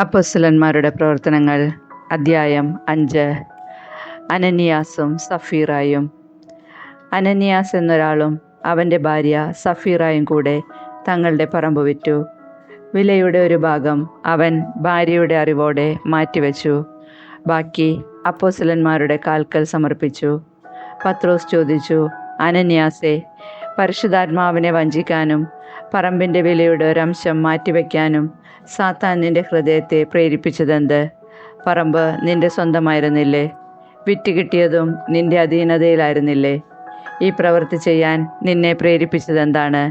അപ്പൊസ്തലന്മാരുടെ പ്രവർത്തനങ്ങൾ അദ്ധ്യായം അഞ്ച്. അനന്യാസും സഫീറായും. അനന്യാസ് എന്നൊരാളും അവന്റെ ഭാര്യ സഫീറായും കൂടെ തങ്ങളുടെ പറമ്പ് വിറ്റു. വിലയുടെ ഒരു ഭാഗം അവൻ ഭാര്യയുടെ അറിവോടെ മാറ്റിവെച്ചു. ബാക്കി അപ്പോസലന്മാരുടെ കാൽക്കൽ സമർപ്പിച്ചു. പത്രോസ് ചോദിച്ചു അനന്യാസെ പരിശുദ്ധാത്മാവിനെ വഞ്ചിക്കാനും പറമ്പിന്റെ വിലയുടെ ഒരംശം മാറ്റിവെക്കാനും സാത്താൻ നിന്റെ ഹൃദയത്തെ പ്രേരിപ്പിച്ചതെന്ത്? പറമ്പ് നിന്റെ സ്വന്തമായിരുന്നില്ലേ? വിറ്റ് കിട്ടിയതും നിന്റെ അധീനതയിലായിരുന്നില്ലേ? ഈ പ്രവൃത്തി ചെയ്യാൻ നിന്നെ പ്രേരിപ്പിച്ചതെന്താണ്?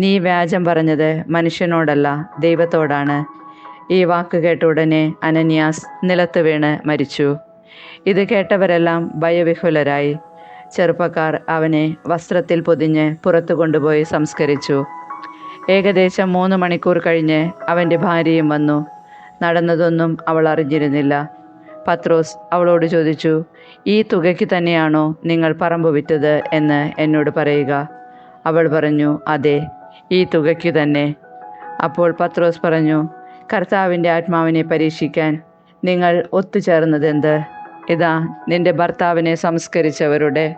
നീ വ്യാജം പറഞ്ഞത് മനുഷ്യനോടല്ല ദൈവത്തോടാണ്. ഈ വാക്ക് കേട്ട ഉടനെ അനന്യാസ് നിലത്ത് വീണ് മരിച്ചു. ഇത് കേട്ടവരെല്ലാം ഭയവിഹുലരായി. ചെറുപ്പക്കാർ അവനെ വസ്ത്രത്തിൽ പൊതിഞ്ഞ് പുറത്തു കൊണ്ടുപോയി സംസ്കരിച്ചു. ഏകദേശം മൂന്ന് മണിക്കൂർ കഴിഞ്ഞ് അവന്റെ ഭാര്യയും വന്നു. നടന്നതൊന്നും അവൾ അറിഞ്ഞിരുന്നില്ല. പത്രോസ് അവളോട് ചോദിച്ചു ഈ തുകയ്ക്ക് തന്നെയാണോ നിങ്ങൾ പറമ്പ് വിറ്റത് എന്ന് എന്നോട് പറയുക? അവൾ പറഞ്ഞു അതെ ഈ തുകയ്ക്ക് തന്നെ. അപ്പോൾ പത്രോസ് പറഞ്ഞു കർത്താവിന്റെ ആത്മാവിനെ പരീക്ഷിക്കാൻ നിങ്ങൾ ഒത്തുചേർന്നതെന്ത്? ഇതാ നിന്റെ ഭർത്താവിനെ സംസ്കരിച്ചവരുടെ.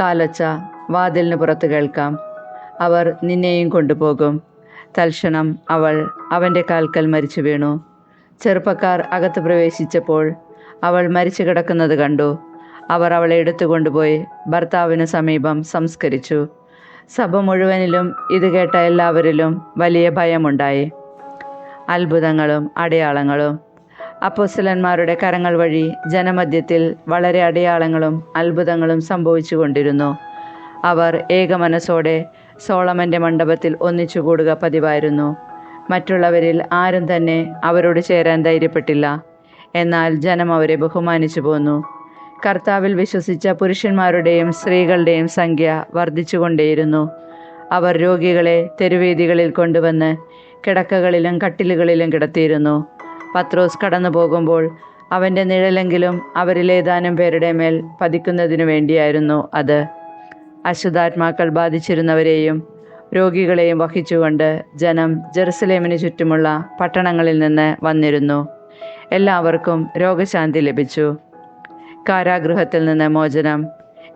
കാലച്ച വാതിലിന് പുറത്ത് കേൾക്കാം. അവർ നിന്നെയും കൊണ്ടുപോകും. തൽക്ഷണം അവൾ അവന്റെ കാൽക്കൽ മരിച്ചു വീണു. ചെറുപ്പക്കാർ അകത്ത് പ്രവേശിച്ചപ്പോൾ അവൾ മരിച്ചു കിടക്കുന്നത് കണ്ടു. അവർ അവളെ എടുത്തുകൊണ്ടുപോയി ഭർത്താവിന് സമീപം സംസ്കരിച്ചു. സഭ മുഴുവനിലും ഇത് കേട്ട എല്ലാവരിലും വലിയ ഭയമുണ്ടായി. അത്ഭുതങ്ങളും അടയാളങ്ങളും. അപ്പോസ്തലന്മാരുടെ കരങ്ങൾ വഴി ജനമധ്യത്തിൽ വളരെ അടയാളങ്ങളും അത്ഭുതങ്ങളും സംഭവിച്ചു കൊണ്ടിരുന്നു അവർ ഏകമനസ്സോടെ സോളമന്റെ മണ്ഡപത്തിൽ ഒന്നിച്ചു കൂടുക പതിവായിരുന്നു. മറ്റുള്ളവരിൽ ആരും തന്നെ അവരോട് ചേരാൻ ധൈര്യപ്പെട്ടില്ല. എന്നാൽ ജനം അവരെ ബഹുമാനിച്ചു പോന്നു. കർത്താവിൽ വിശ്വസിച്ച പുരുഷന്മാരുടെയും സ്ത്രീകളുടെയും സംഖ്യ വർദ്ധിച്ചുകൊണ്ടേയിരുന്നു. അവർ രോഗികളെ തെരുവേദികളിൽ കൊണ്ടുവന്ന് കിടക്കകളിലും കട്ടിലുകളിലും കിടത്തിയിരുന്നു. പത്രോസ് കടന്നു പോകുമ്പോൾ അവന്റെ നിഴലെങ്കിലും അവരിലേതാനും പേരുടെ മേൽ പതിക്കുന്നതിനു വേണ്ടിയായിരുന്നു അത്. അശുദ്ധാത്മാക്കൾ ബാധിച്ചിരുന്നവരെയും രോഗികളെയും വഹിച്ചുകൊണ്ട് ജനം ജെറുസലേമിന് ചുറ്റുമുള്ള പട്ടണങ്ങളിൽ നിന്ന് വന്നിരുന്നു. എല്ലാവർക്കും രോഗശാന്തി ലഭിച്ചു. കാരാഗൃഹത്തിൽ നിന്ന് മോചനം.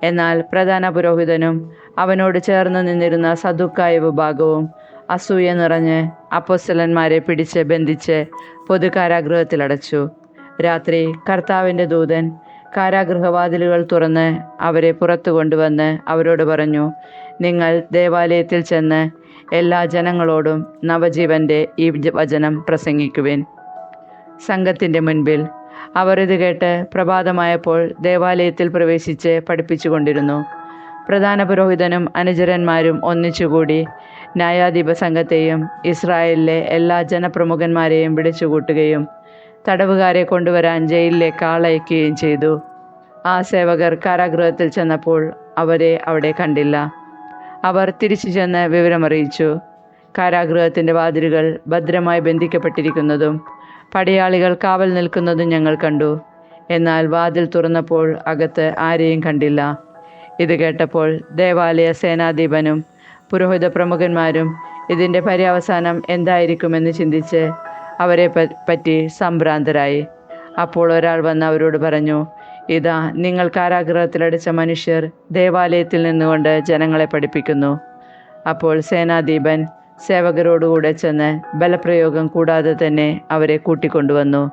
എന്നാൽ പ്രധാന പുരോഹിതനും അവനോട് ചേർന്ന് നിന്നിരുന്ന സദുക്കായ വിഭാഗവും അസൂയ നിറഞ്ഞ് അപ്പോസ്തലന്മാരെ പിടിച്ച് ബന്ധിച്ച് പൊതു കാരാഗൃഹത്തിലടച്ചു രാത്രി കർത്താവിന്റെ ദൂതൻ കാരാഗൃഹവാതിലുകൾ തുറന്ന് അവരെ പുറത്തു കൊണ്ടുവന്ന് അവരോട് പറഞ്ഞു നിങ്ങൾ ദേവാലയത്തിൽ ചെന്ന് എല്ലാ ജനങ്ങളോടും നവജീവന്റെ ഈ വചനം പ്രസംഗിക്കുവിൻ. സംഘത്തിന്റെ മുൻപിൽ അവർ ഇത് കേട്ട് പ്രഭാതമായപ്പോൾ ദേവാലയത്തിൽ പ്രവേശിച്ച് പഠിപ്പിച്ചു കൊണ്ടിരുന്നു പ്രധാന പുരോഹിതനും അനുചരന്മാരും ഒന്നിച്ചുകൂടി ന്യായാധിപ സംഘത്തെയും ഇസ്രായേലിലെ എല്ലാ ജനപ്രമുഖന്മാരെയും വിളിച്ചുകൂട്ടുകയും തടവുകാരെ കൊണ്ടുവരാൻ ജയിലിലേക്ക് ആളയക്കുകയും ചെയ്തു. ആ സേവകർ കാരാഗൃഹത്തിൽ ചെന്നപ്പോൾ അവരെ അവിടെ കണ്ടില്ല. അവർ തിരിച്ചു ചെന്ന് വിവരമറിയിച്ചു. കാരാഗൃഹത്തിന്റെ വാതിലുകൾ ഭദ്രമായി ബന്ധിക്കപ്പെട്ടിരിക്കുന്നതും പടയാളികൾ കാവൽ നിൽക്കുന്നതും ഞങ്ങൾ കണ്ടു. എന്നാൽ വാതിൽ തുറന്നപ്പോൾ അകത്ത് ആരെയും കണ്ടില്ല. ഇത് കേട്ടപ്പോൾ ദേവാലയ സേനാധിപനും പുരോഹിത പ്രമുഖന്മാരും ഇതിന്റെ പര്യവസാനം എന്തായിരിക്കുമെന്ന് ചിന്തിച്ച് അവരെ പറ്റി സംഭ്രാന്തരായി. അപ്പോൾ ഒരാൾ വന്ന് അവരോട് പറഞ്ഞു ഇതാ നിങ്ങൾ കാരാഗ്രഹത്തിലടിച്ച മനുഷ്യർ ദേവാലയത്തിൽ നിന്നുകൊണ്ട് ജനങ്ങളെ പഠിപ്പിക്കുന്നു. അപ്പോൾ സേനാധീപൻ സേവകരോടുകൂടെ ചെന്ന് ബലപ്രയോഗം കൂടാതെ തന്നെ അവരെ കൂട്ടിക്കൊണ്ടുവന്നു.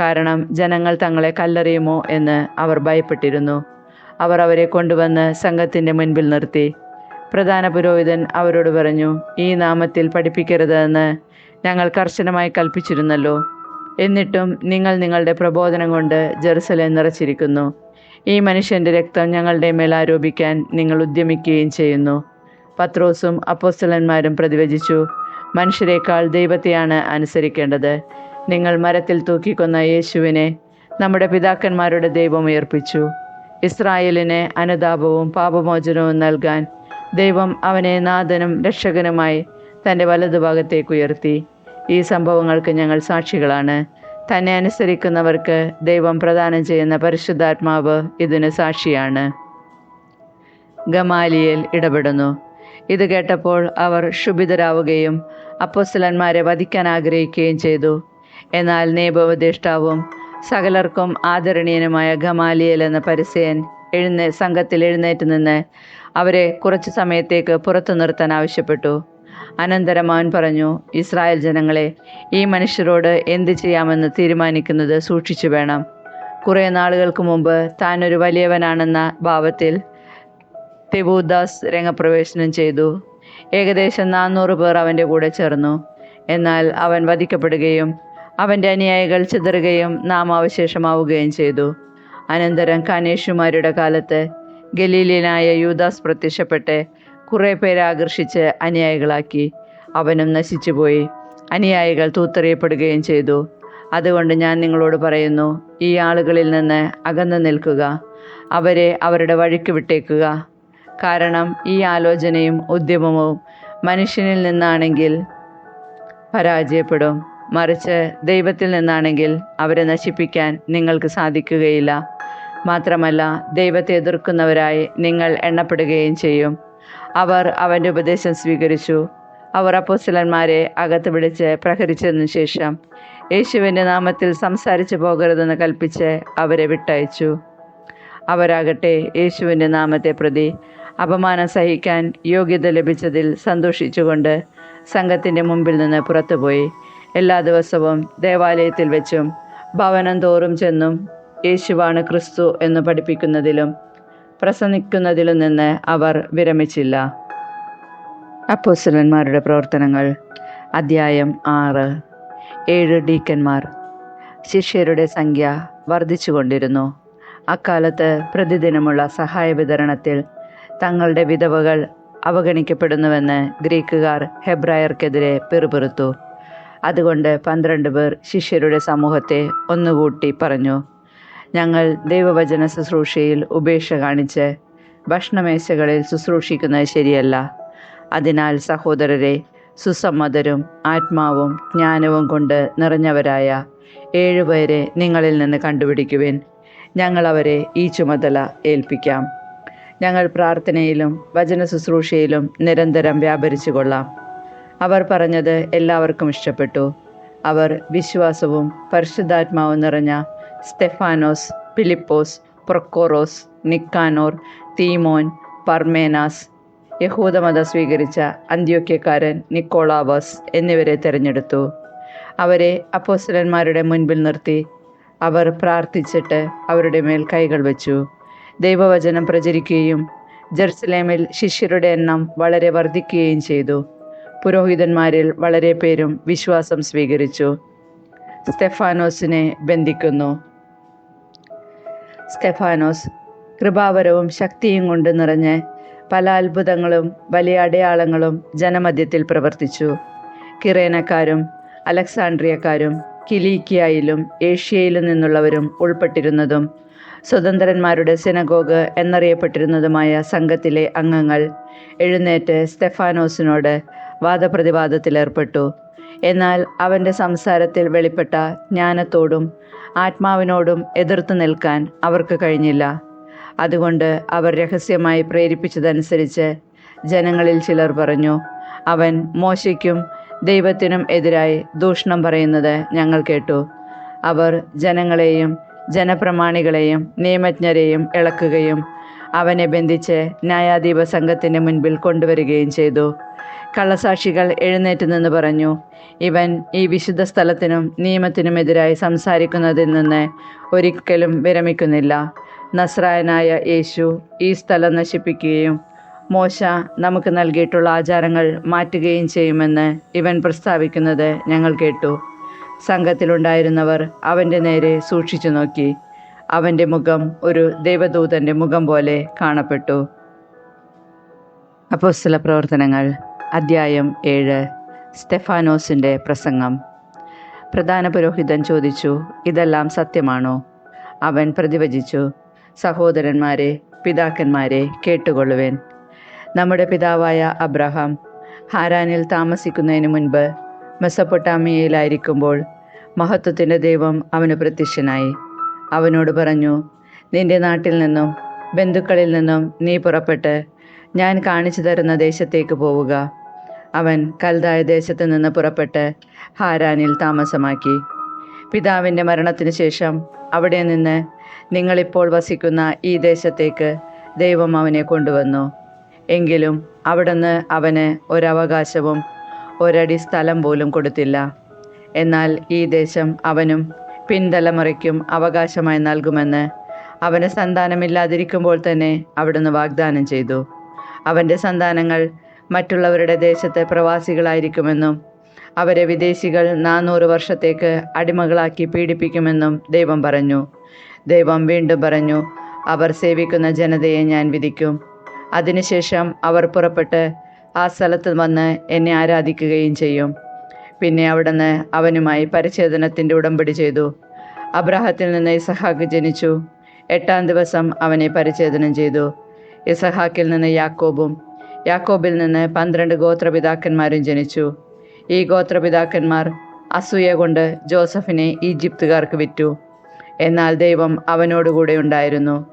കാരണം ജനങ്ങൾ തങ്ങളെ കല്ലെറിയുമോ എന്ന് അവർ ഭയപ്പെട്ടിരുന്നു. അവർ അവരെ കൊണ്ടുവന്ന് സംഘത്തിന്റെ മുൻപിൽ നിർത്തി. പ്രധാന പുരോഹിതൻ അവരോട് പറഞ്ഞു ഈ നാമത്തിൽ പഠിപ്പിക്കരുതെന്ന് ഞങ്ങൾ കർശനമായി കൽപ്പിച്ചിരുന്നല്ലോ. എന്നിട്ടും നിങ്ങൾ നിങ്ങളുടെ പ്രബോധനം കൊണ്ട് ജെറുസലേം നിറച്ചിരിക്കുന്നു. ഈ മനുഷ്യന്റെ രക്തം ഞങ്ങളുടെ മേൽ ആരോപിക്കാൻ നിങ്ങൾ ഉദ്യമിക്കുകയും ചെയ്യുന്നു. പത്രോസും അപ്പോസ്റ്റലന്മാരും പ്രതിവചിച്ചു മനുഷ്യരെക്കാൾ ദൈവത്തെയാണ് അനുസരിക്കേണ്ടത്. നിങ്ങൾ മരത്തിൽ തൂക്കിക്കൊന്ന യേശുവിനെ നമ്മുടെ പിതാക്കന്മാരുടെ ദൈവം ഉയർപ്പിച്ചു. ഇസ്രായേലിന് അനുതാപവും പാപമോചനവും നൽകാൻ ദൈവം അവനെ നാഥനും രക്ഷകനുമായി തന്റെ വലതുഭാഗത്തേക്ക് ഉയർത്തി. ഈ സംഭവങ്ങൾക്ക് ഞങ്ങൾ സാക്ഷികളാണ്. തന്നെ അനുസരിക്കുന്നവർക്ക് ദൈവം പ്രദാനം ചെയ്യുന്ന പരിശുദ്ധാത്മാവ് ഇതിന് സാക്ഷിയാണ്. ഗമാലിയേൽ ഇടപെടുന്നു. ഇത് കേട്ടപ്പോൾ അവർ ക്ഷുഭിതരാവുകയും അപ്പോസ്തലന്മാരെ വധിക്കാൻ ആഗ്രഹിക്കുകയും ചെയ്തു. എന്നാൽ നിയമോപദേഷ്ടാവും സകലർക്കും ആദരണീയനുമായ ഗമാലിയൽ എന്ന പരിസയൻ എഴുന്നേ സംഘത്തിൽ എഴുന്നേറ്റ് നിന്ന് അവരെ കുറച്ച് സമയത്തേക്ക് പുറത്തു നിർത്താൻ ആവശ്യപ്പെട്ടു. അനന്തരം അവൻ പറഞ്ഞു ഇസ്രായേൽ ജനങ്ങളെ ഈ മനുഷ്യരോട് എന്ത് ചെയ്യാമെന്ന് തീരുമാനിക്കുന്നത് സൂക്ഷിച്ചു വേണം. കുറേ നാളുകൾക്ക് മുമ്പ് താൻ ഒരു വലിയവനാണെന്ന ഭാവത്തിൽ തിബൂദാസ് രംഗപ്രവേശനം ചെയ്തു. ഏകദേശം നാനൂറ് പേർ അവന്റെ കൂടെ ചേർന്നു. എന്നാൽ അവൻ വധിക്കപ്പെടുകയും അവന്റെ അനുയായികൾ ചിതറുകയും നാമാവശേഷമാവുകയും ചെയ്തു. അനന്തരം കാനേഷുമാരുടെ കാലത്ത് ഗലീലിയനായ യൂദാസ് പ്രത്യക്ഷപ്പെട്ട് കുറേ പേരെ ആകർഷിച്ച് അനുയായികളാക്കി. അവനും നശിച്ചുപോയി. അനുയായികൾ തൂത്തെറിയപ്പെടുകയും ചെയ്തു. അതുകൊണ്ട് ഞാൻ നിങ്ങളോട് പറയുന്നു ഈ ആളുകളിൽ നിന്ന് അകന്നു നിൽക്കുക. അവരെ അവരുടെ വഴിക്ക് വിട്ടേക്കുക. കാരണം ഈ ആലോചനയും ഉദ്യമവും മനുഷ്യനിൽ നിന്നാണെങ്കിൽ പരാജയപ്പെടും. മറിച്ച് ദൈവത്തിൽ നിന്നാണെങ്കിൽ അവരെ നശിപ്പിക്കാൻ നിങ്ങൾക്ക് സാധിക്കുകയില്ല. മാത്രമല്ല ദൈവത്തെ എതിർക്കുന്നവരായി നിങ്ങൾ എണ്ണപ്പെടുകയും ചെയ്യും. അവർ അവന്റെ ഉപദേശം സ്വീകരിച്ചു. അവർ അപ്പോസ്തലന്മാരെ അകത്ത് വിളിച്ച് പ്രഹരിച്ചതിനു ശേഷം യേശുവിന്റെ നാമത്തിൽ സംസാരിച്ചു പോകരുതെന്ന് കൽപ്പിച്ച് അവരെ വിട്ടയച്ചു. അവരാകട്ടെ യേശുവിന്റെ നാമത്തെ പ്രതി അപമാനം സഹിക്കാൻ യോഗ്യത ലഭിച്ചതിൽ സന്തോഷിച്ചുകൊണ്ട് സംഘത്തിന്റെ മുമ്പിൽ നിന്ന് പുറത്തുപോയി. എല്ലാ ദിവസവും ദേവാലയത്തിൽ വെച്ചും ഭവനം തോറും ചെന്നും യേശുവാണ് ക്രിസ്തു എന്ന് പഠിപ്പിക്കുന്നതിലും പ്രസംഗിക്കുന്നതിലും നിന്ന് അവർ വിരമിച്ചില്ല. അപ്പോസ്തലന്മാരുടെ പ്രവർത്തനങ്ങൾ അദ്ധ്യായം ആറ് ഏഴ് ഡീക്കന്മാർ. ശിഷ്യരുടെ സംഖ്യ വർദ്ധിച്ചുകൊണ്ടിരുന്നു. അക്കാലത്ത് പ്രതിദിനമുള്ള സഹായ വിതരണത്തിൽ തങ്ങളുടെ വിധവകൾ അവഗണിക്കപ്പെടുന്നുവെന്ന് ഗ്രീക്കുകാർ ഹെബ്രായർക്കെതിരെ പിറുപിറുത്തു. അതുകൊണ്ട് പന്ത്രണ്ട് പേർ ശിഷ്യരുടെ സമൂഹത്തെ ഒന്നുകൂട്ടി പറഞ്ഞു. ഞങ്ങൾ ദൈവവചന ശുശ്രൂഷയിൽ ഉപേക്ഷ കാണിച്ച് ഭക്ഷണമേശകളിൽ ശുശ്രൂഷിക്കുന്നത് ശരിയല്ല. അതിനാൽ സഹോദരരെ സുസമ്മതരും ആത്മാവും ജ്ഞാനവും കൊണ്ട് നിറഞ്ഞവരായ ഏഴുപേരെ നിങ്ങളിൽ നിന്ന് കണ്ടുപിടിക്കുവിൻ. ഞങ്ങളവരെ ഈ ചുമതല ഏൽപ്പിക്കാം. ഞങ്ങൾ പ്രാർത്ഥനയിലും വചന ശുശ്രൂഷയിലും നിരന്തരം വ്യാപരിച്ചു കൊള്ളാം അവർ പറഞ്ഞത് എല്ലാവർക്കും ഇഷ്ടപ്പെട്ടു. അവർ വിശ്വാസവും പരിശുദ്ധാത്മാവും നിറഞ്ഞ സ്റ്റെഫാനോസ് ഫിലിപ്പോസ് പ്രൊക്കോറോസ് നിക്കാനോർ തീമോൻ പർമേനാസ് യഹൂദമത സ്വീകരിച്ച അന്ത്യോക്യക്കാരൻ നിക്കോളാവസ് എന്നിവരെ തിരഞ്ഞെടുത്തു. അവരെ അപ്പോസ്റ്റലന്മാരുടെ മുൻപിൽ നിർത്തി. അവർ പ്രാർത്ഥിച്ചിട്ട് അവരുടെ മേൽ കൈകൾ വെച്ചു. ദൈവവചനം പ്രചരിക്കുകയും ജെറുസലേമിൽ ശിഷ്യരുടെ എണ്ണം വളരെ വർദ്ധിക്കുകയും ചെയ്തു. പുരോഹിതന്മാരിൽ വളരെ പേരും വിശ്വാസം സ്വീകരിച്ചു. സ്റ്റെഫാനോസിനെ ബന്ധിക്കുന്നു. സ്റ്റെഫാനോസ് കൃപാവരവും ശക്തിയും കൊണ്ട് നിറഞ്ഞ് പല അത്ഭുതങ്ങളും വലിയ അടയാളങ്ങളും ജനമധ്യത്തിൽ പ്രവർത്തിച്ചു. കിറേനക്കാരും അലക്സാണ്ട്രിയക്കാരും കിലീക്കിയയിലും ഏഷ്യയിലും നിന്നുള്ളവരും ഉൾപ്പെട്ടിരുന്നതും സ്വതന്ത്രന്മാരുടെ സിനഗോഗ് എന്നറിയപ്പെട്ടിരുന്നതുമായ സംഘത്തിലെ അംഗങ്ങൾ എഴുന്നേറ്റ് സ്റ്റെഫാനോസിനോട് വാദപ്രതിവാദത്തിലേർപ്പെട്ടു. എന്നാൽ അവന്റെ സംസാരത്തിൽ വെളിപ്പെട്ട ജ്ഞാനത്തോടും ആത്മാവിനോടും എതിർത്ത് നിൽക്കാൻ അവർക്ക് കഴിഞ്ഞില്ല. അതുകൊണ്ട് അവർ രഹസ്യമായി പ്രേരിപ്പിച്ചതനുസരിച്ച് ജനങ്ങളിൽ ചിലർ പറഞ്ഞു അവൻ മോശയ്ക്കും ദൈവത്തിനും എതിരായി ദൂഷണം പറയുന്നത് ഞങ്ങൾ കേട്ടു. അവർ ജനങ്ങളെയും ജനപ്രമാണികളെയും നിയമജ്ഞരെയും ഇളക്കുകയും അവനെ ബന്ധിച്ച് ന്യായാധിപ സംഘത്തിന്റെ മുൻപിൽ കൊണ്ടുവരികയും ചെയ്തു. കള്ളസാക്ഷികൾ എഴുന്നേറ്റ് നിന്ന് പറഞ്ഞു ഇവൻ ഈ വിശുദ്ധ സ്ഥലത്തിനും നിയമത്തിനുമെതിരായി സംസാരിക്കുന്നതിൽ നിന്ന് ഒരിക്കലും വിരമിക്കുന്നില്ല. നസ്രായനായ യേശു ഈ സ്ഥലം നശിപ്പിക്കുകയും മോശ നമുക്ക് നൽകിയിട്ടുള്ള ആചാരങ്ങൾ മാറ്റുകയും ചെയ്യുമെന്ന് ഇവൻ പ്രസ്താവിക്കുന്നത് ഞങ്ങൾ കേട്ടു. സംഘത്തിലുണ്ടായിരുന്നവർ അവന്റെ നേരെ സൂക്ഷിച്ചു നോക്കി. അവന്റെ മുഖം ഒരു ദൈവദൂതന്റെ മുഖം പോലെ കാണപ്പെട്ടു. അപ്പോസ്തല പ്രവർത്തനങ്ങൾ. അദ്ധ്യായം ഏഴ്. സ്റ്റെഫാനോസിന്റെ പ്രസംഗം. പ്രധാന പുരോഹിതൻ ചോദിച്ചു ഇതെല്ലാം സത്യമാണോ? അവൻ പ്രതിവചിച്ചു സഹോദരന്മാരെ പിതാക്കന്മാരെ കേട്ടുകൊള്ളുവേൻ. നമ്മുടെ പിതാവായ അബ്രഹാം ഹാരാനിൽ താമസിക്കുന്നതിന് മുൻപ് മെസ്സപ്പൊട്ടാമിയയിലായിരിക്കുമ്പോൾ മഹത്വത്തിന്റെ ദൈവം അവന് പ്രത്യക്ഷനായി. അവനോട് പറഞ്ഞു നിന്റെ നാട്ടിൽ നിന്നും ബന്ധുക്കളിൽ നിന്നും നീ പുറപ്പെട്ട് ഞാൻ കാണിച്ചു തരുന്ന ദേശത്തേക്ക് പോവുക. അവൻ കൽതായ ദേശത്ത് നിന്ന് പുറപ്പെട്ട് ഹാരാനിൽ താമസമാക്കി. പിതാവിന്റെ മരണത്തിന് ശേഷം അവിടെ നിന്ന് നിങ്ങളിപ്പോൾ വസിക്കുന്ന ഈ ദേശത്തേക്ക് ദൈവം അവനെ കൊണ്ടുവന്നു. എങ്കിലും അവിടുന്ന് അവന് ഒരവകാശവും ഒരടി സ്ഥലം പോലും കൊടുത്തില്ല. എന്നാൽ ഈ ദേശം അവനും പിൻതലമുറയ്ക്കും അവകാശമായി നൽകുമെന്ന് അവന് സന്താനമില്ലാതിരിക്കുമ്പോൾ തന്നെ അവിടുന്ന് വാഗ്ദാനം ചെയ്തു. അവന്റെ സന്താനങ്ങൾ മറ്റുള്ളവരുടെ ദേശത്തെ പ്രവാസികളായിരിക്കുമെന്നും അവരെ വിദേശികൾ നാനൂറ് വർഷത്തേക്ക് അടിമകളാക്കി പീഡിപ്പിക്കുമെന്നും ദൈവം പറഞ്ഞു. ദൈവം വീണ്ടും പറഞ്ഞു അവർ സേവിക്കുന്ന ജനതയെ ഞാൻ വിധിക്കും. അതിനുശേഷം അവർ പുറപ്പെട്ട് ആ സ്ഥലത്ത് വന്ന് എന്നെ ആരാധിക്കുകയും ചെയ്യും. പിന്നെ അവിടുന്ന് അവനുമായി പരിച്ഛേദനത്തിന്റെ ഉടമ്പടി ചെയ്തു. അബ്രാഹത്തിൽ നിന്ന് ഇസഹാക്ക് ജനിച്ചു. എട്ടാം ദിവസം അവനെ പരിച്ഛേദനം ചെയ്തു. ഇസഹാക്കിൽ നിന്ന് യാക്കോബും യാക്കോബിൽ നിന്ന് പന്ത്രണ്ട് ഗോത്രപിതാക്കന്മാരും ജനിച്ചു. ഈ ഗോത്രപിതാക്കന്മാർ അസൂയ കൊണ്ട് ജോസഫിനെ ഈജിപ്തുകാർക്ക് വിറ്റു. എന്നാൽ ദൈവം അവനോടുകൂടെ ഉണ്ടായിരുന്നു.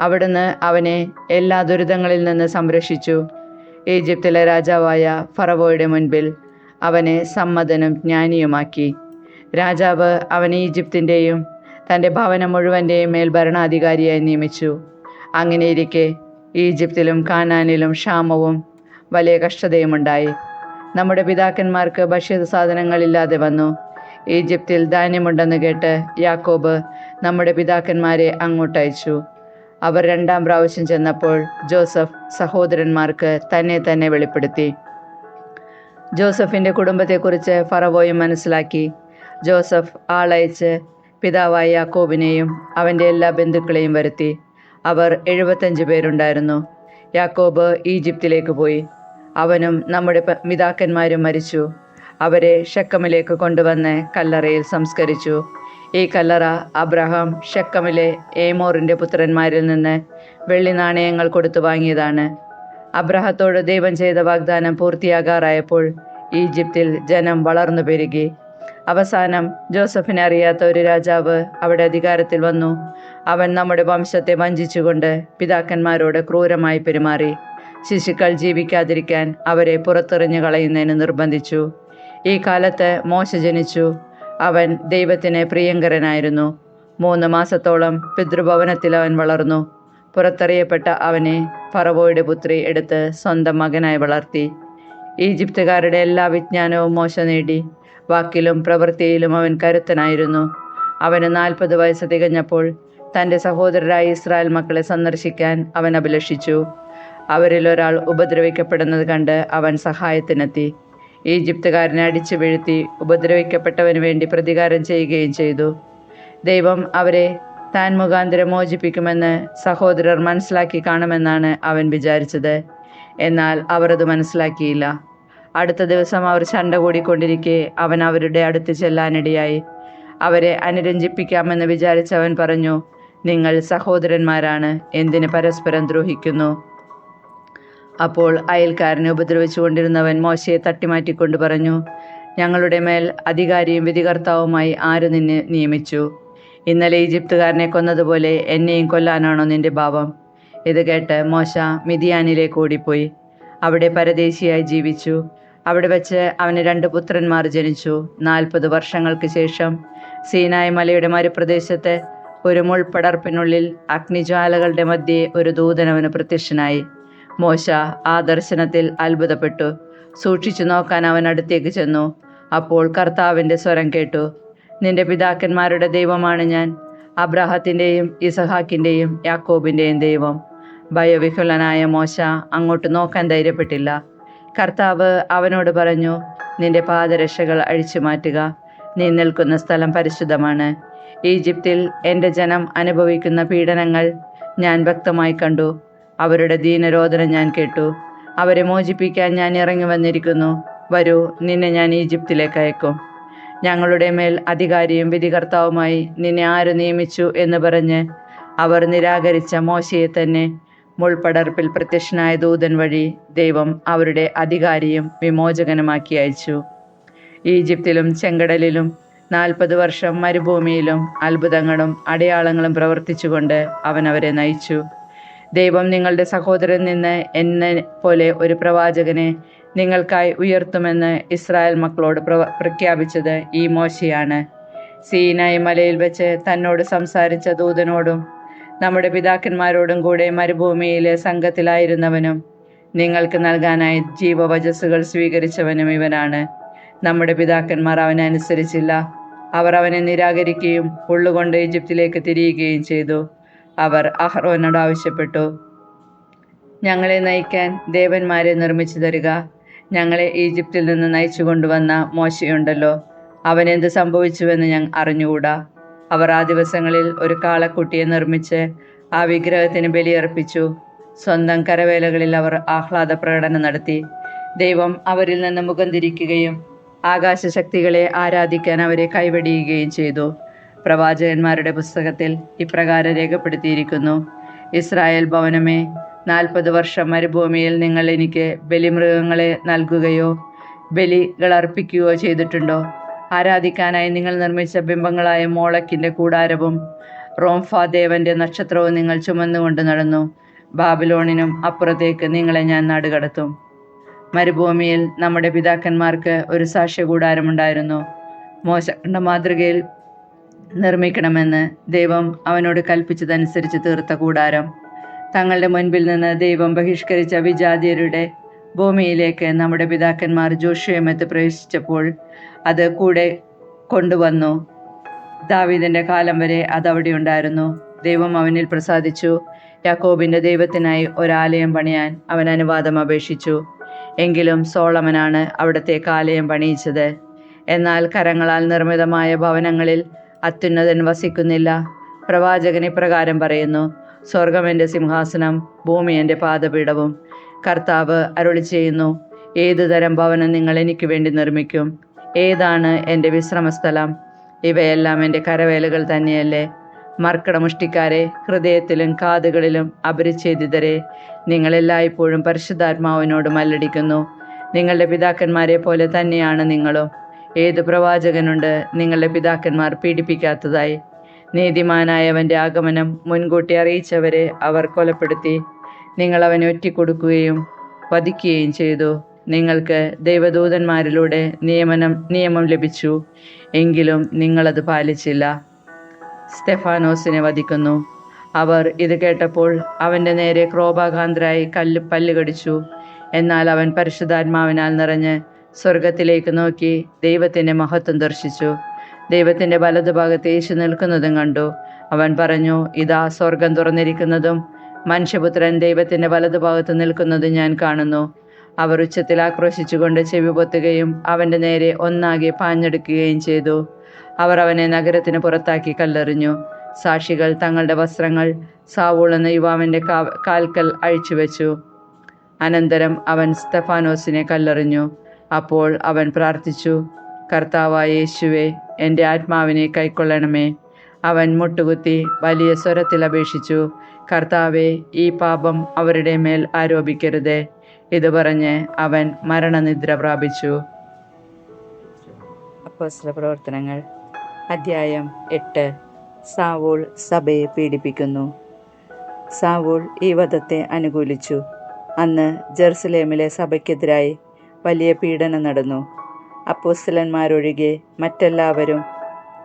അവിടുന്ന് അവനെ എല്ലാ ദുരിതങ്ങളിൽ നിന്ന് സംരക്ഷിച്ചു. ഈജിപ്തിലെ രാജാവായ ഫറവോയുടെ മുൻപിൽ അവനെ സമ്മതനും ജ്ഞാനിയുമാക്കി. രാജാവ് അവനെ ഈജിപ്തിന്റെയും തന്റെ ഭവനം മുഴുവന്റെയും മേൽ ഭരണാധികാരിയായി നിയമിച്ചു. അങ്ങനെയിരിക്കെ ഈജിപ്തിലും കാനാനിലും ക്ഷാമവും വലിയ കഷ്ടതയുമുണ്ടായി. നമ്മുടെ പിതാക്കന്മാർക്ക് ഭക്ഷ്യ സാധനങ്ങളില്ലാതെ വന്നു. ഈജിപ്തിൽ ധാന്യമുണ്ടെന്ന് കേട്ട് യാക്കോബ് നമ്മുടെ പിതാക്കന്മാരെ അങ്ങോട്ടയച്ചു. അവർ രണ്ടാം പ്രാവശ്യം ചെന്നപ്പോൾ ജോസഫ് സഹോദരന്മാർക്ക് തന്നെ തന്നെ വെളിപ്പെടുത്തി. ജോസഫിന്റെ കുടുംബത്തെക്കുറിച്ച് ഫറവോയും മനസ്സിലാക്കി. ജോസഫ് ആളയച്ച് പിതാവായ യാക്കോബിനെയും അവന്റെ എല്ലാ ബന്ധുക്കളെയും വരുത്തി. അവർ എഴുപത്തഞ്ച് പേരുണ്ടായിരുന്നു. യാക്കോബ് ഈജിപ്തിലേക്ക് പോയി. അവനും നമ്മുടെ പിതാക്കന്മാരും മരിച്ചു. അവരെ ഷക്കമിലേക്ക് കൊണ്ടുവന്ന് കല്ലറയിൽ സംസ്കരിച്ചു. ഈ കല്ലറ അബ്രഹാം ഷക്കമിലെ ഏമോറിന്റെ പുത്രന്മാരിൽ നിന്ന് വെള്ളി നാണയങ്ങൾ കൊടുത്തു വാങ്ങിയതാണ്. അബ്രഹത്തോട് ദൈവം ചെയ്ത വാഗ്ദാനം പൂർത്തിയാകാറായപ്പോൾ ഈജിപ്തിൽ ജനം വളർന്നു പെരുകി. അവസാനം ജോസഫിനെ അറിയാത്ത ഒരു രാജാവ് അവിടെ അധികാരത്തിൽ വന്നു. അവൻ നമ്മുടെ വംശത്തെ വഞ്ചിച്ചുകൊണ്ട് പിതാക്കന്മാരോട് ക്രൂരമായി പെരുമാറി. ശിശുക്കൾ ജീവിക്കാതിരിക്കാൻ അവരെ പുറത്തെറിഞ്ഞു കളയുന്നതിന് നിർബന്ധിച്ചു. ഈ കാലത്ത് മോശ ജനിച്ചു. അവൻ ദൈവത്തിന് പ്രിയങ്കരനായിരുന്നു. മൂന്ന് മാസത്തോളം പിതൃഭവനത്തിൽ അവൻ വളർന്നു. പുറത്തെറിയപ്പെട്ട അവനെ ഫറവോയുടെ പുത്രി എടുത്ത് സ്വന്തം മകനായി വളർത്തി. ഈജിപ്തുകാരുടെ എല്ലാ വിജ്ഞാനവും മോശ നേടി. വാക്കിലും പ്രവൃത്തിയിലും അവൻ കരുത്തനായിരുന്നു. അവന് നാൽപ്പത് വയസ്സ് തികഞ്ഞപ്പോൾ തന്റെ സഹോദരരായ ഇസ്രായേൽ മക്കളെ സന്ദർശിക്കാൻ അവൻ അഭിലഷിച്ചു. അവരിൽ ഒരാൾ ഉപദ്രവിക്കപ്പെടുന്നത് കണ്ട് അവൻ സഹായത്തിനെത്തി. ഈജിപ്തുകാരനെ അടിച്ചു വീഴ്ത്തി ഉപദ്രവിക്കപ്പെട്ടവന് വേണ്ടി പ്രതികാരം ചെയ്യുകയും ചെയ്തു. ദൈവം അവരെ താൻ മുഖാന്തരം മോചിപ്പിക്കുമെന്ന് സഹോദരർ മനസ്സിലാക്കി കാണുമെന്നാണ് അവൻ വിചാരിച്ചത്. എന്നാൽ അവർ അത് മനസ്സിലാക്കിയില്ല. അടുത്ത ദിവസം അവർ ചണ്ട കൂടിക്കൊണ്ടിരിക്കെ. അവൻ അവരുടെ അടുത്ത് ചെല്ലാനിടയായി. അവരെ അനുരഞ്ജിപ്പിക്കാമെന്ന് വിചാരിച്ചവൻ പറഞ്ഞു നിങ്ങൾ സഹോദരന്മാരാണ് എന്തിന് പരസ്പരം ദ്രോഹിക്കുന്നു? അപ്പോൾ അയൽക്കാരനെ ഉപദ്രവിച്ചുകൊണ്ടിരുന്നവൻ മോശയെ തട്ടിമാറ്റിക്കൊണ്ട് പറഞ്ഞു ഞങ്ങളുടെ മേൽ അധികാരിയും വിധികർത്താവുമായി ആര് നിന്നെ നിയമിച്ചു? ഇന്നലെ ഈജിപ്തുകാരനെ കൊന്നതുപോലെ എന്നെയും കൊല്ലാനാണോ നിന്റെ ഭാവം ഇത് കേട്ട് മോശ മിതിയാനിലേക്ക് ഓടിപ്പോയി. അവിടെ പരദേശിയായി ജീവിച്ചു. അവിടെ വച്ച് അവന് രണ്ട് പുത്രന്മാർ ജനിച്ചു. നാൽപ്പത് വർഷങ്ങൾക്ക് ശേഷം സീനായ് മലയുടെ മരുപ്രദേശത്ത് ഒരു മുൾപ്പടർപ്പിനുള്ളിൽ അഗ്നിജ്വാലകളുടെ മധ്യേ ഒരു ദൂതനവന് പ്രത്യക്ഷനായി. മോശ ആ ദർശനത്തിൽ അത്ഭുതപ്പെട്ടു. സൂക്ഷിച്ചു നോക്കാൻ അവൻ അടുത്തേക്ക് ചെന്നു. അപ്പോൾ കർത്താവിന്റെ സ്വരം കേട്ടു. നിന്റെ പിതാക്കന്മാരുടെ ദൈവമാണ് ഞാൻ. അബ്രാഹത്തിന്റെയും ഇസഹാക്കിന്റെയും യാക്കോബിന്റെയും ദൈവം. ഭയവിഹുലനായ മോശ അങ്ങോട്ട് നോക്കാൻ ധൈര്യപ്പെട്ടില്ല. കർത്താവ് അവനോട് പറഞ്ഞു നിന്റെ പാദരക്ഷകൾ അഴിച്ചു മാറ്റുക. നീ നിൽക്കുന്ന സ്ഥലം പരിശുദ്ധമാണ്. ഈജിപ്തിൽ എന്റെ ജനം അനുഭവിക്കുന്ന പീഡനങ്ങൾ ഞാൻ വ്യക്തമായി കണ്ടു. അവരുടെ ദീനരോധനം ഞാൻ കേട്ടു. അവരെ മോചിപ്പിക്കാൻ ഞാൻ ഇറങ്ങി വന്നിരിക്കുന്നു. വരൂ നിന്നെ ഞാൻ ഈജിപ്തിലേക്ക് അയക്കും. ഞങ്ങളുടെ മേൽ അധികാരിയും വിധികർത്താവുമായി നിന്നെ ആര് നിയമിച്ചു എന്ന് പറഞ്ഞ് അവർ നിരാകരിച്ച മോശയെ തന്നെ മുൾപടർപ്പിൽ പ്രത്യക്ഷനായ ദൂതൻ വഴി ദൈവം അവരുടെ അധികാരിയും വിമോചകനുമാക്കി അയച്ചു. ഈജിപ്തിലും ചെങ്കടലിലും നാൽപ്പത് വർഷം മരുഭൂമിയിലും അത്ഭുതങ്ങളും അടയാളങ്ങളും പ്രവർത്തിച്ചുകൊണ്ട് അവൻ അവരെ നയിച്ചു. ദൈവം നിങ്ങളുടെ സഹോദരൻ നിന്ന് എന്നെ പോലെ ഒരു പ്രവാചകനെ നിങ്ങൾക്കായി ഉയർത്തുമെന്ന് ഇസ്രായേൽ മക്കളോട് പ്രഖ്യാപിച്ചത് ഈ മോശയാണ്. സീനായി മലയിൽ വെച്ച് തന്നോട് സംസാരിച്ച ദൂതനോടും നമ്മുടെ പിതാക്കന്മാരോടും കൂടെ മരുഭൂമിയിലെ സംഘത്തിലായിരുന്നവനും നിങ്ങൾക്ക് നൽകാനായി ജീവവചസ്സുകൾ സ്വീകരിച്ചവനും ഇവനാണ്. നമ്മുടെ പിതാക്കന്മാർ അവനെ അനുസരിച്ചില്ല. അവർ അവനെ നിരാകരിക്കുകയും ഉള്ളുകൊണ്ട് ഈജിപ്തിലേക്ക് തിരിയുകയും ചെയ്തു. അവർ അഹ്റോനോട് ആവശ്യപ്പെട്ടു ഞങ്ങളെ നയിക്കാൻ ദേവന്മാരെ നിർമ്മിച്ചു തരിക. ഞങ്ങളെ ഈജിപ്തിൽ നിന്ന് നയിച്ചു കൊണ്ടുവന്ന മോശയുണ്ടല്ലോ. അവനെന്ത് സംഭവിച്ചുവെന്ന് ഞാൻ അറിഞ്ഞുകൂടാ? അവർ ആ ദിവസങ്ങളിൽ ഒരു കാളക്കുട്ടിയെ നിർമ്മിച്ച് ആ വിഗ്രഹത്തിന് ബലിയർപ്പിച്ചു. സ്വന്തം കരവേലകളിൽ അവർ ആഹ്ലാദ പ്രകടനം നടത്തി. ദൈവം അവരിൽ നിന്ന് മുഖം തിരിക്കുകയും ആകാശശക്തികളെ ആരാധിക്കാൻ അവരെ കൈവടിയുകയും ചെയ്തു. പ്രവാചകന്മാരുടെ പുസ്തകത്തിൽ ഇപ്രകാരം രേഖപ്പെടുത്തിയിരിക്കുന്നു. ഇസ്രായേൽ ഭവനമേ നാൽപ്പത് വർഷം മരുഭൂമിയിൽ നിങ്ങൾ എനിക്ക് ബലിമൃഗങ്ങളെ നൽകുകയോ ബലികൾ അർപ്പിക്കുകയോ ചെയ്തിട്ടുണ്ടോ? ആരാധിക്കാനായി നിങ്ങൾ നിർമ്മിച്ച ബിംബങ്ങളായ മോളക്കിന്റെ കൂടാരവും റോംഫാ ദേവന്റെ നക്ഷത്രവും നിങ്ങൾ ചുമന്നുകൊണ്ട് നടന്നു. ബാബിലോണിനും അപ്പുറത്തേക്ക് നിങ്ങളെ ഞാൻ നാടുകടത്തും. മരുഭൂമിയിൽ നമ്മുടെ പിതാക്കന്മാർക്ക് ഒരു സാക്ഷ്യകൂടാരമുണ്ടായിരുന്നു. മോശ കണ്ട മാതൃകയിൽ നിർമ്മിക്കണമെന്ന് ദൈവം അവനോട് കൽപ്പിച്ചതനുസരിച്ച് തീർത്ത കൂടാരം. തങ്ങളുടെ മുൻപിൽ നിന്ന് ദൈവം ബഹിഷ്കരിച്ച വിജാതിയരുടെ ഭൂമിയിലേക്ക് നമ്മുടെ പിതാക്കന്മാർ ജോഷുയമത്ത് പ്രവേശിച്ചപ്പോൾ അത് കൂടെ കൊണ്ടുവന്നു. ദാവീദിന്റെ കാലം വരെ അത് അവിടെ ഉണ്ടായിരുന്നു. ദൈവം അവനിൽ പ്രസാദിച്ചു. യാക്കോബിന്റെ ദൈവത്തിനായി ഒരാലയം പണിയാൻ അവൻ അനുവാദം അപേക്ഷിച്ചു. എങ്കിലും സോളമനാണ് അവിടത്തേക്ക് ആലയം പണിയിച്ചത്. എന്നാൽ കരങ്ങളാൽ നിർമ്മിതമായ ഭവനങ്ങളിൽ അത്യുന്നതൻ വസിക്കുന്നില്ല. പ്രവാചകൻ ഇപ്രകാരം പറയുന്നു സ്വർഗം എന്റെ സിംഹാസനം ഭൂമി എന്റെ പാദപീഠവും കർത്താവ് അരുളി ചെയ്യുന്നു. ഏതു തരം ഭവനം നിങ്ങൾ എനിക്ക് വേണ്ടി നിർമ്മിക്കും? ഏതാണ് എന്റെ വിശ്രമസ്ഥലം? ഇവയെല്ലാം എന്റെ കരവേലുകൾ തന്നെയല്ലേ. മർക്കടമുഷ്ടിക്കാരെ ഹൃദയത്തിലും കാതുകളിലും അപരിച്ഛേദിതരെ നിങ്ങളെല്ലായ്പ്പോഴും പരിശുദ്ധാത്മാവിനോട് മല്ലടിക്കുന്നു. നിങ്ങളുടെ പിതാക്കന്മാരെ പോലെ തന്നെയാണ് നിങ്ങളും. ഏത് പ്രവാചകനുണ്ട് നിങ്ങളുടെ പിതാക്കന്മാർ പീഡിപ്പിക്കാത്തതായി. നീതിമാനായവന്റെ ആഗമനം മുൻകൂട്ടി അറിയിച്ചവരെ അവർ കൊലപ്പെടുത്തി. നിങ്ങൾ അവനെ ഒറ്റിക്കൊടുക്കുകയും വധിക്കുകയും ചെയ്തു. നിങ്ങൾക്ക് ദൈവദൂതന്മാരിലൂടെ നിയമനം നിയമം ലഭിച്ചു. എങ്കിലും നിങ്ങളത് പാലിച്ചില്ല. സ്റ്റെഫാനോസിനെ വധിക്കുന്നു. അവർ ഇത് കേട്ടപ്പോൾ അവന്റെ നേരെ ക്രോപാകാന്തരായി കല്ല് പല്ലുകടിച്ചു എന്നാൽ അവൻ പരിശുദ്ധാത്മാവിനാൽ നിറഞ്ഞ് സ്വർഗത്തിലേക്ക് നോക്കി ദൈവത്തിന്റെ മഹത്വം ദർശിച്ചു. ദൈവത്തിന്റെ വലതുഭാഗത്ത് യേശു നിൽക്കുന്നതും കണ്ടു. അവൻ പറഞ്ഞു ഇതാ സ്വർഗം തുറന്നിരിക്കുന്നതും മനുഷ്യപുത്രൻ ദൈവത്തിന്റെ വലതുഭാഗത്ത് നിൽക്കുന്നത് ഞാൻ കാണുന്നു. അവർ ഉച്ചത്തിൽ ആക്രോശിച്ചുകൊണ്ട് ചെവി പൊത്തുകയും അവന്റെ നേരെ ഒന്നാകെ പാഞ്ഞെടുക്കുകയും ചെയ്തു. അവർ അവനെ നഗരത്തിന് പുറത്താക്കി കല്ലെറിഞ്ഞു. സാക്ഷികൾ തങ്ങളുടെ വസ്ത്രങ്ങൾ സാവൂൾ എന്ന യുവാവിന്റെ കാ- കാൽക്കൽ അഴിച്ചുവെച്ചു. അനന്തരം അവൻ സ്തഫാനോസിനെ കല്ലെറിഞ്ഞു. അപ്പോൾ അവൻ പ്രാർത്ഥിച്ചു കർത്താവായ യേശുവെ എന്റെ ആത്മാവിനെ കൈക്കൊള്ളണമേ. അവൻ മുട്ടുകുത്തി വലിയ സ്വരത്തിൽ അപേക്ഷിച്ചു കർത്താവെ ഈ പാപം അവരുടെ മേൽ ആരോപിക്കരുതേ. ഇത് പറഞ്ഞ് അവൻ മരണനിദ്ര പ്രാപിച്ചു. പ്രവർത്തനങ്ങൾ അധ്യായം എട്ട്. സാവൂൾ സഭയെ പീഡിപ്പിക്കുന്നു. സാവൂൾ ഈ വധത്തെ അനുകൂലിച്ചു. അന്ന് ജെറുസലേമിലെ സഭയ്ക്കെതിരായി വലിയ പീഡനം നടന്നു. അപ്പോസ്തലന്മാരൊഴികെ മറ്റെല്ലാവരും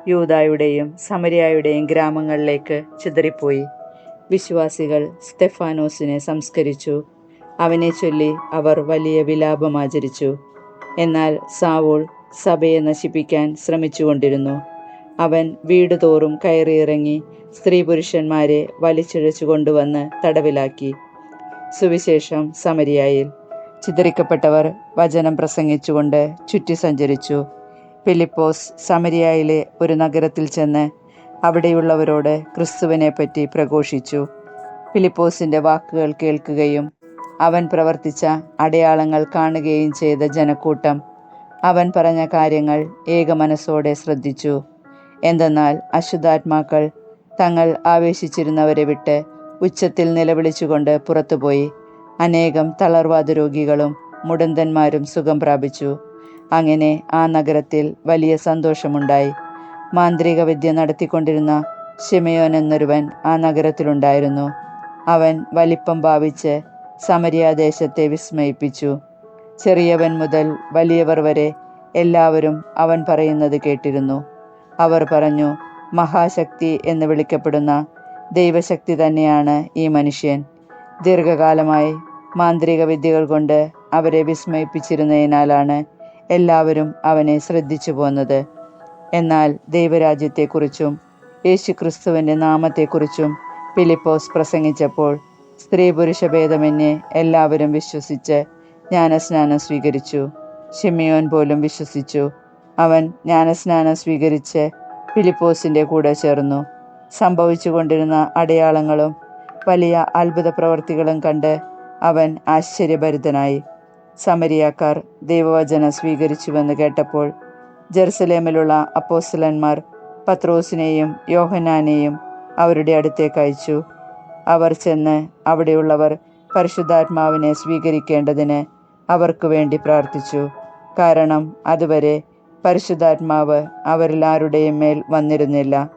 യൂതായുടെയും സമരിയായുടെയും ഗ്രാമങ്ങളിലേക്ക് ചിതറിപ്പോയി. വിശ്വാസികൾ സ്തെഫാനോസിനെ സംസ്കരിച്ചു. അവനെ ചൊല്ലി അവർ വലിയ വിലാപം ആചരിച്ചു. എന്നാൽ സാവൂൾ സഭയെ നശിപ്പിക്കാൻ ശ്രമിച്ചുകൊണ്ടിരുന്നു. അവൻ വീട് തോറും കയറിയിറങ്ങി സ്ത്രീ പുരുഷന്മാരെ വലിച്ചിഴച്ചു കൊണ്ടുവന്ന് തടവിലാക്കി. സുവിശേഷം സമരിയായിൽ. ചിതറിക്കപ്പെട്ടവർ വചനം പ്രസംഗിച്ചുകൊണ്ട് ചുറ്റി സഞ്ചരിച്ചു ഫിലിപ്പോസ് സമരിയായിലെ ഒരു നഗരത്തിൽ ചെന്ന് അവിടെയുള്ളവരോട് ക്രിസ്തുവിനെ പറ്റി പ്രഘോഷിച്ചു. ഫിലിപ്പോസിന്റെ വാക്കുകൾ കേൾക്കുകയും അവൻ പ്രവർത്തിച്ച അടയാളങ്ങൾ കാണുകയും ചെയ്ത ജനക്കൂട്ടം അവൻ പറഞ്ഞ കാര്യങ്ങൾ ഏകമനസ്സോടെ ശ്രദ്ധിച്ചു. എന്തെന്നാൽ അശുദ്ധാത്മാക്കൾ തങ്ങൾ ആവേശിച്ചിരുന്നവരെ വിട്ട് ഉച്ചത്തിൽ നിലവിളിച്ചുകൊണ്ട് പുറത്തുപോയി. അനേകം തളർവാദ രോഗികളും മുടന്തന്മാരും സുഖം പ്രാപിച്ചു. അങ്ങനെ ആ നഗരത്തിൽ വലിയ സന്തോഷമുണ്ടായി. മാന്ത്രിക വിദ്യ നടത്തിക്കൊണ്ടിരുന്ന ഷിമയോൻ എന്നൊരുവൻ ആ നഗരത്തിലുണ്ടായിരുന്നു. അവൻ വലിപ്പം ഭാവിച്ച് സമരിയാദേശത്തെ വിസ്മയിപ്പിച്ചു. ചെറിയവൻ മുതൽ വലിയവർ വരെ എല്ലാവരും അവൻ പറയുന്നത് കേട്ടിരുന്നു. അവർ പറഞ്ഞു മഹാശക്തി എന്ന് വിളിക്കപ്പെടുന്ന ദൈവശക്തി തന്നെയാണ് ഈ മനുഷ്യൻ. ദീർഘകാലമായി മാന്ത്രിക വിദ്യകൾ കൊണ്ട് അവരെ വിസ്മയിപ്പിച്ചിരുന്നതിനാലാണ് എല്ലാവരും അവനെ ശ്രദ്ധിച്ചു പോന്നത് എന്നാൽ ദൈവരാജ്യത്തെക്കുറിച്ചും യേശുക്രിസ്തുവിന്റെ നാമത്തെക്കുറിച്ചും ഫിലിപ്പോസ് പ്രസംഗിച്ചപ്പോൾ സ്ത്രീ പുരുഷ ഭേദമന്യേ എല്ലാവരും വിശ്വസിച്ച് ജ്ഞാനസ്നാനം സ്വീകരിച്ചു. ഷിമിയോൻ പോലും വിശ്വസിച്ചു. അവൻ ജ്ഞാനസ്നാനം സ്വീകരിച്ച് ഫിലിപ്പോസിന്റെ കൂടെ ചേർന്നു. സംഭവിച്ചുകൊണ്ടിരുന്ന അടയാളങ്ങളും വലിയ അത്ഭുത പ്രവർത്തികളും കണ്ട് അവൻ ആശ്ചര്യഭരിതനായി. സമരിയാക്കാർ ദൈവവചനം സ്വീകരിച്ചുവെന്ന് കേട്ടപ്പോൾ ജെറുസലേമിലുള്ള അപ്പോസ്ലന്മാർ പത്രോസിനെയും യോഹനാനെയും അവരുടെ അടുത്തേക്ക് അയച്ചു. അവർ ചെന്ന് അവിടെയുള്ളവർ പരിശുദ്ധാത്മാവിനെ സ്വീകരിക്കേണ്ടതിന് അവർക്ക് വേണ്ടി പ്രാർത്ഥിച്ചു. കാരണം അതുവരെ പരിശുദ്ധാത്മാവ് അവരിൽ ആരുടെയും മേൽ വന്നിരുന്നില്ല.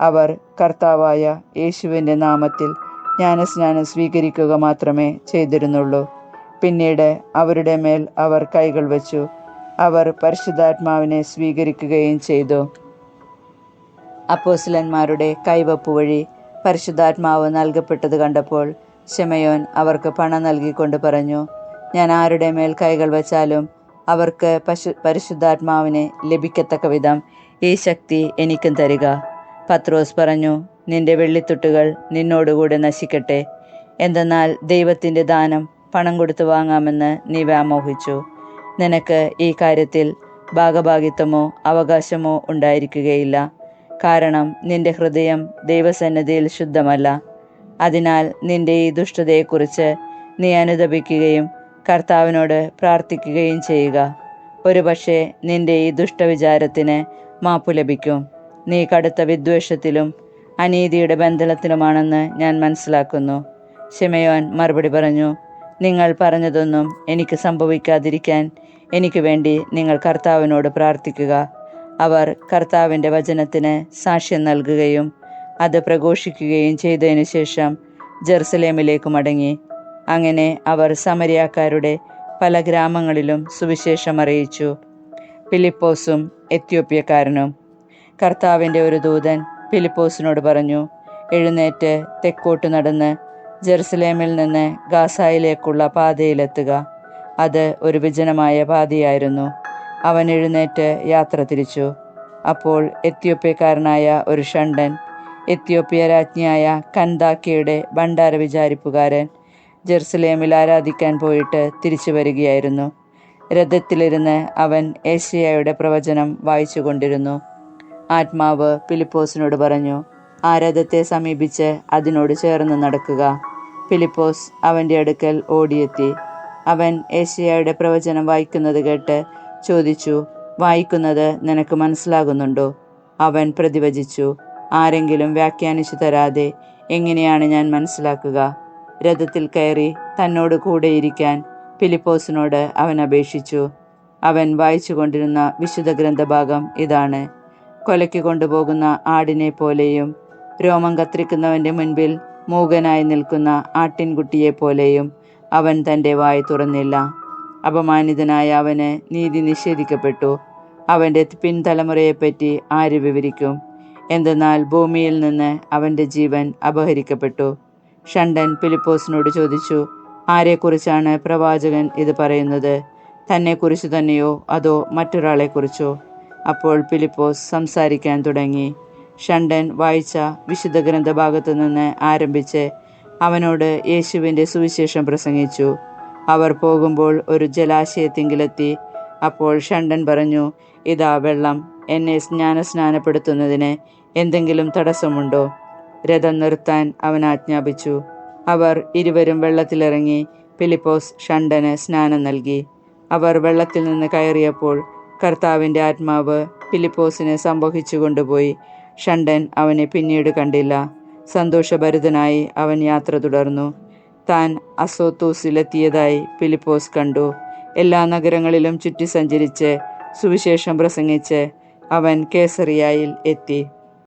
അവർ കർത്താവായ യേശുവിന്റെ നാമത്തിൽ ജ്ഞാനസ്നാനം സ്വീകരിക്കുക മാത്രമേ ചെയ്തിരുന്നുള്ളൂ. പിന്നീട് അവരുടെ മേൽ അവർ കൈകൾ വച്ചു. അവർ പരിശുദ്ധാത്മാവിനെ സ്വീകരിക്കുകയും ചെയ്തു. അപ്പോസിലന്മാരുടെ കൈവപ്പ് വഴി പരിശുദ്ധാത്മാവ് നൽകപ്പെട്ടത് കണ്ടപ്പോൾ ഷെമയോൻ അവർക്ക് പണം നൽകിക്കൊണ്ട് പറഞ്ഞു ഞാൻ ആരുടെ മേൽ കൈകൾ വച്ചാലും അവർക്ക് പശു പരിശുദ്ധാത്മാവിനെ ലഭിക്കത്തക്ക വിധം ഈ ശക്തി എനിക്കും തരിക. പത്രോസ് പറഞ്ഞു നിന്റെ വെള്ളിത്തുട്ടുകൾ നിന്നോടുകൂടെ നശിക്കട്ടെ. എന്തെന്നാൽ ദൈവത്തിന്റെ ദാനം പണം കൊടുത്തു വാങ്ങാമെന്ന് നീ വ്യാമോഹിച്ചു. നിനക്ക് ഈ കാര്യത്തിൽ ഭാഗഭാഗിത്വമോ അവകാശമോ ഉണ്ടായിരിക്കുകയില്ല. കാരണം നിന്റെ ഹൃദയം ദൈവസന്നിധിയിൽ ശുദ്ധമല്ല. അതിനാൽ നിന്റെ ഈ ദുഷ്ടതയെക്കുറിച്ച് നീ അനുദപിക്കുകയും കർത്താവിനോട് പ്രാർത്ഥിക്കുകയും ചെയ്യുക. ഒരുപക്ഷെ നിന്റെ ഈ ദുഷ്ടവിചാരത്തിന് മാപ്പു ലഭിക്കും. നീ കടുത്ത വിദ്വേഷത്തിലും അനീതിയുടെ ബന്ധനത്തിലുമാണെന്ന് ഞാൻ മനസ്സിലാക്കുന്നു. ഷിമയോൻ മറുപടി പറഞ്ഞു നിങ്ങൾ പറഞ്ഞതൊന്നും എനിക്ക് സംഭവിക്കാതിരിക്കാൻ എനിക്ക് വേണ്ടി നിങ്ങൾ കർത്താവിനോട് പ്രാർത്ഥിക്കുക. അവർ കർത്താവിന്റെ വചനത്തിന് സാക്ഷ്യം നൽകുകയും അത് പ്രഘോഷിക്കുകയും ചെയ്തതിനു ശേഷം ജെറുസലേമിലേക്ക് മടങ്ങി. അങ്ങനെ അവർ സമരിയാക്കാരുടെ പല ഗ്രാമങ്ങളിലും സുവിശേഷം അറിയിച്ചു. ഫിലിപ്പോസും എത്യോപ്യക്കാരനും. കർത്താവിന്റെ ഒരു ദൂതൻ ഫിലിപ്പോസിനോട് പറഞ്ഞു എഴുന്നേറ്റ് തെക്കോട്ട് നടന്ന് ജെറുസലേമിൽ നിന്ന് ഗാസായിലേക്കുള്ള പാതയിലെത്തുക. അത് ഒരു വിജനമായ പാതിയായിരുന്നു. അവൻ എഴുന്നേറ്റ് യാത്ര തിരിച്ചു. അപ്പോൾ എത്യോപ്യക്കാരനായ ഒരു ഷണ്ടൻ എത്യോപ്യ രാജ്ഞിയായ കന്താക്കിയുടെ ഭണ്ഡാര വിചാരിപ്പുകാരൻ ജെറുസലേമിൽ ആരാധിക്കാൻ പോയിട്ട് തിരിച്ചു വരികയായിരുന്നു. രഥത്തിലിരുന്ന് അവൻ ഏഷ്യയുടെ പ്രവചനം വായിച്ചുകൊണ്ടിരുന്നു. ആത്മാവ് ഫിലിപ്പോസിനോട് പറഞ്ഞു ആ രഥത്തെ സമീപിച്ച് അതിനോട് ചേർന്ന് നടക്കുക. ഫിലിപ്പോസ് അവന്റെ അടുക്കൽ ഓടിയെത്തി. അവൻ ഏഷ്യയുടെ പ്രവചനം വായിക്കുന്നത് കേട്ട് ചോദിച്ചു വായിക്കുന്നത് നിനക്ക് മനസ്സിലാകുന്നുണ്ടോ? അവൻ പ്രതിവചിച്ചു ആരെങ്കിലും വ്യാഖ്യാനിച്ചു തരാതെ എങ്ങനെയാണ് ഞാൻ മനസ്സിലാക്കുക? രഥത്തിൽ കയറി തന്നോട് കൂടെയിരിക്കാൻ ഫിലിപ്പോസിനോട് അവൻ അപേക്ഷിച്ചു. അവൻ വായിച്ചു കൊണ്ടിരുന്ന വിശുദ്ധ ഗ്രന്ഥഭാഗം ഇതാണ്. കൊലയ്ക്ക് കൊണ്ടുപോകുന്ന ആടിനെ പോലെയും രോമം കത്തിരിക്കുന്നവന്റെ മുൻപിൽ മൂകനായി നിൽക്കുന്ന ആട്ടിൻകുട്ടിയെ പോലെയും അവൻ തന്റെ വായ് തുറന്നില്ല. അപമാനിതനായ അവന് നീതി നിഷേധിക്കപ്പെട്ടു. അവന്റെ പിൻതലമുറയെപ്പറ്റി ആര് വിവരിക്കും? എന്തെന്നാൽ ഭൂമിയിൽ നിന്ന് അവന്റെ ജീവൻ അപഹരിക്കപ്പെട്ടു. ഷണ്ടൻ ഫിലിപ്പോസിനോട് ചോദിച്ചു ആരെക്കുറിച്ചാണ് പ്രവാചകൻ ഇത് പറയുന്നത്? തന്നെക്കുറിച്ച് തന്നെയോ? അതോ മറ്റൊരാളെക്കുറിച്ചോ? അപ്പോൾ ഫിലിപ്പോസ് സംസാരിക്കാൻ തുടങ്ങി. ഷണ്ടൻ വായിച്ച വിശുദ്ധ ഗ്രന്ഥഭാഗത്തു നിന്ന് ആരംഭിച്ച് അവനോട് യേശുവിന്റെ സുവിശേഷം പ്രസംഗിച്ചു. അവർ പോകുമ്പോൾ ഒരു ജലാശയത്തിങ്കിലെത്തി. അപ്പോൾ ഷണ്ടൻ പറഞ്ഞു ഇതാ വെള്ളം. എന്നെ സ്നാനസ്നാനപ്പെടുത്തുന്നതിന് എന്തെങ്കിലും തടസ്സമുണ്ടോ? രഥം നിർത്താൻ അവൻ ആജ്ഞാപിച്ചു. അവർ ഇരുവരും വെള്ളത്തിലിറങ്ങി ഫിലിപ്പോസ് ഷണ്ടന് സ്നാനം നൽകി. അവർ വെള്ളത്തിൽ നിന്ന് കയറിയപ്പോൾ കർത്താവിന്റെ ആത്മാവ് ഫിലിപ്പോസിനെ സംഭവിച്ചു കൊണ്ടുപോയി. ഷണ്ടൻ അവനെ പിന്നീട് കണ്ടില്ല. സന്തോഷഭരിതനായി അവൻ യാത്ര തുടർന്നു. താൻ അസോത്തൂസിലെത്തിയതായി ഫിലിപ്പോസ് കണ്ടു. എല്ലാ നഗരങ്ങളിലും ചുറ്റി സഞ്ചരിച്ച് സുവിശേഷം പ്രസംഗിച്ച് അവൻ കേസറിയായിൽ എത്തി.